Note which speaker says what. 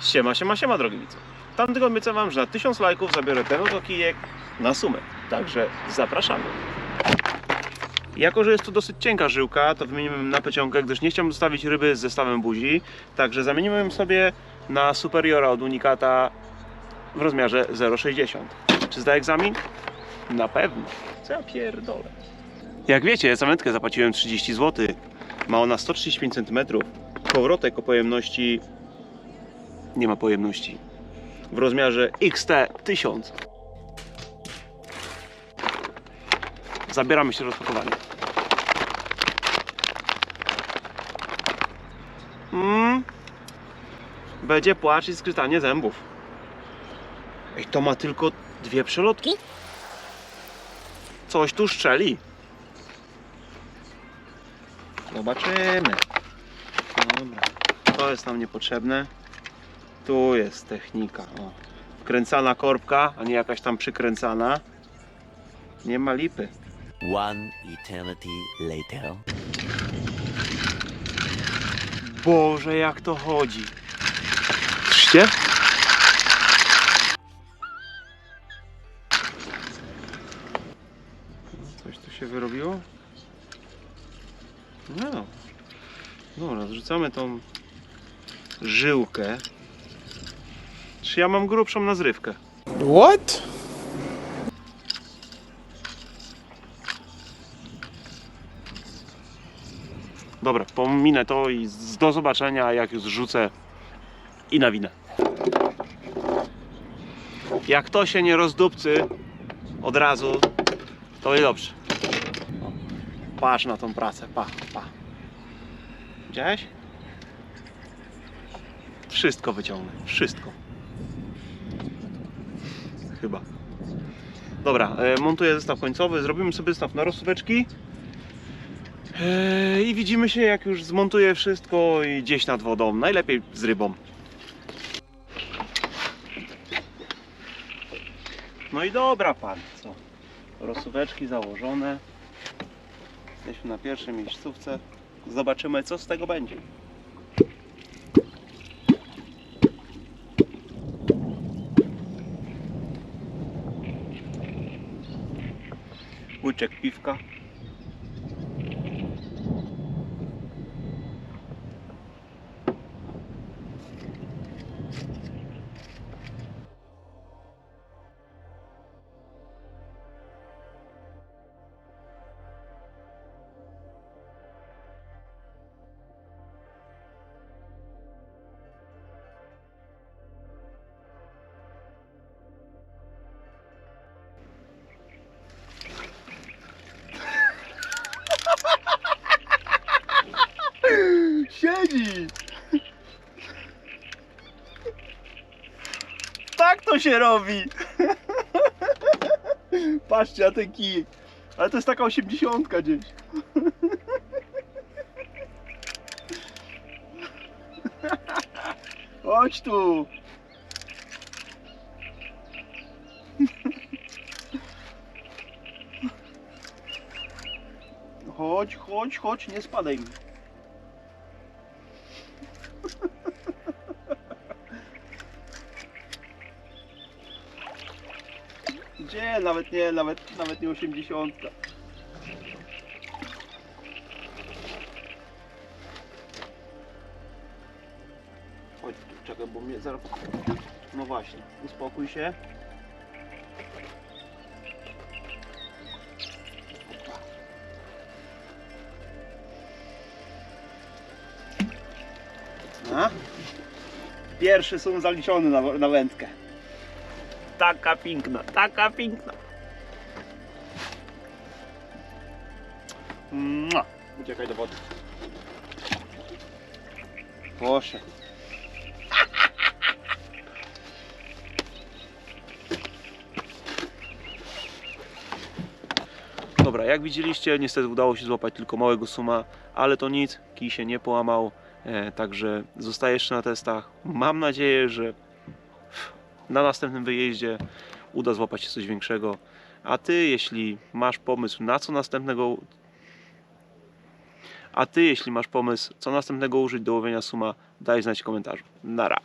Speaker 1: Siema, siema, siema, drogi widzu. W tamtym tygodniu obiecałem wam, że na 1000 lajków zabiorę ten oto kijek na sumę. Także zapraszamy. Jako, że jest to dosyć cienka żyłka, to wymienimy ją na pociągę, gdyż nie chciałbym zostawić ryby z zestawem buzi. Także zamienimy ją sobie na Superiora od Unikata w rozmiarze 0,60. Czy zda egzamin? Na pewno. Co ja pierdolę. Jak wiecie, za wędkę zapłaciłem 30 zł. Ma ona 135 cm. Kołowrotek o pojemności... Nie ma pojemności. W rozmiarze XT1000. Zabieramy się do rozpakowania. Mm. Będzie płacz i skrytanie zębów. Ej, to ma tylko dwie przelotki? Coś tu szczeli. Zobaczymy. Dobra. To jest nam niepotrzebne. Tu jest technika. O. Wkręcana korbka, a nie jakaś tam przykręcana. Nie ma lipy.
Speaker 2: One eternity later.
Speaker 1: Boże, jak to chodzi. Słyszycie? Coś tu się wyrobiło? No. Dobra, zrzucamy tą żyłkę. Czy ja mam grubszą nazrywkę?
Speaker 3: What?
Speaker 1: Dobra, pominę to i z- do zobaczenia jak już zrzucę i nawinę. Jak to się nie rozdupcy od razu, to i dobrze. O, Patrz na tą pracę, pa, pa. Widziałeś? Wszystko wyciągnę, wszystko. Chyba. Dobra, e, montuję zestaw końcowy, zrobimy sobie zestaw na rozsóweczki. Eee, I widzimy się jak już zmontuję wszystko i gdzieś nad wodą. Najlepiej z rybą. No i dobra pan, co? Rozsuweczki założone. Jesteśmy na pierwszej miejscówce. Zobaczymy co z tego będzie. Łyczek piwka. Tak to się robi! Patrzcie na ten. Ale to jest taka osiemdziesiątka gdzieś. Chodź tu! Chodź, chodź, chodź, nie spadaj mi. Nawet nie, nawet, nawet nie 80. Chodź, czekaj, bo mnie zaraz... No właśnie, uspokój się. A? Pierwszy są zaliczony na, na wędkę. Taka piękna, taka piękna. Mua. Uciekaj do wody. Proszę. Dobra, jak widzieliście, niestety udało się złapać tylko małego suma, ale to nic, kij się nie połamał, e, także zostaje jeszcze na testach. Mam nadzieję, że na następnym wyjeździe uda złapać się coś większego. A ty, jeśli masz pomysł na co następnego A ty, jeśli masz pomysł, co następnego użyć do łowienia suma, daj znać w komentarzu. Nara.